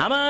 আমার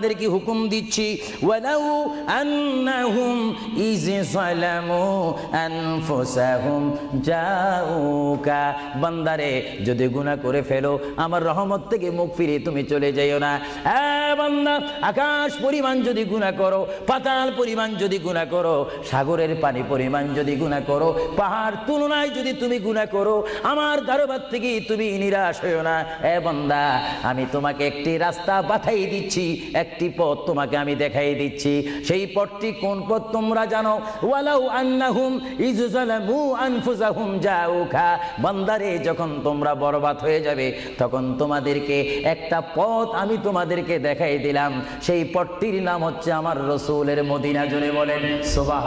তোমাদেরকে হুকুম দিচ্ছি। ওয়ালাউ আন্নাহুম বান্দারে, যদি গুনাহ করে ফেলো, আমার রহমত থেকে মুখ ফিরে তুমি চলে যাইও না। বান্দা, আকাশ পরিমাণ যদি গুনাহ করো, পাতাল পরিমাণ যদি গুনাহ করো, সাগরের পানি পরিমাণ যদি গুনাহ করো, পাহাড় তুলনায় যদি তুমি গুনাহ করো, আমার দরবার থেকে তুমি নিরাশ হইও না। এ বান্দা, আমি তোমাকে একটি রাস্তা বাতাই দিচ্ছি, একটি পথ তোমাকে আমি দেখাই দিচ্ছি। সেই পথটি কোন পথ তোমরা জানো, ওয়ালাউ আন্নাহুম ইজুজালামু আনফুজাহুম জাউকা বান্দারে, যখন তোমরা বরবাদ হয়ে যাবে, তখন তোমাদেরকে একটা পথ আমি তোমাদেরকে দেখাই দিলাম। সেই পথটির নাম হচ্ছে আমার রসুলের মদিনা জুড়ে বলেন সুবাহ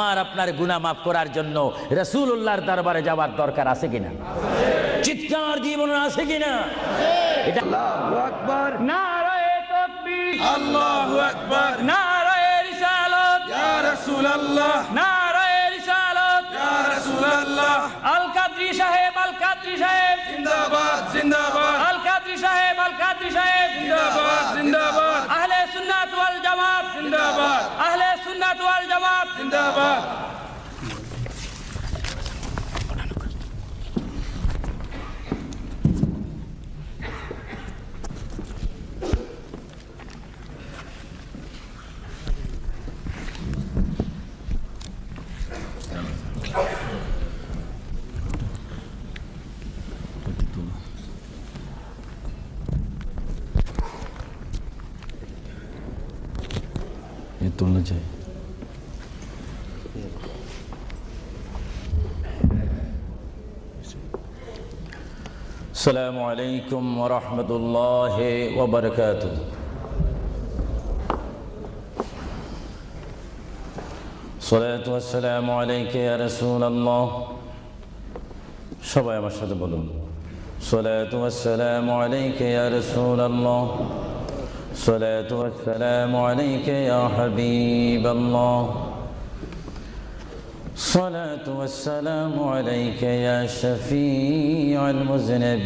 আমার আপনার গুনাহ মাফ করার জন্য রসুল্লাহর দরবারে যাওয়ার দরকার আছে কিনা? চিৎকার জীবন আছে কিনা? এটা আল্লাহু আকবার। নারায়ে তাকবীর। আল্লাহু আকবার। নারায়ে রিসালাত। ইয়া রাসূলুল্লাহ। নারায়ে রিসালাত। ইয়া রাসূলুল্লাহ। আল কাদরি সাহেব আল কাদরি সাহেব। জিন্দাবাদ জিন্দাবাদ। আল কাদরি সাহেব আল কাদরি সাহেব। জিন্দাবাদ। कोतवाल जमात जिंदाबाद ये चाहिए। السلام عليكم ورحمة الله وبركاته صلاة والسلام عليك يا رسول الله সবাই আমার সাথে বলুন صلاة والسلام عليك يا رسول الله صلاة والسلام عليك يا حبيب الله صلاة والسلام عليك يا شفيع المذنبين.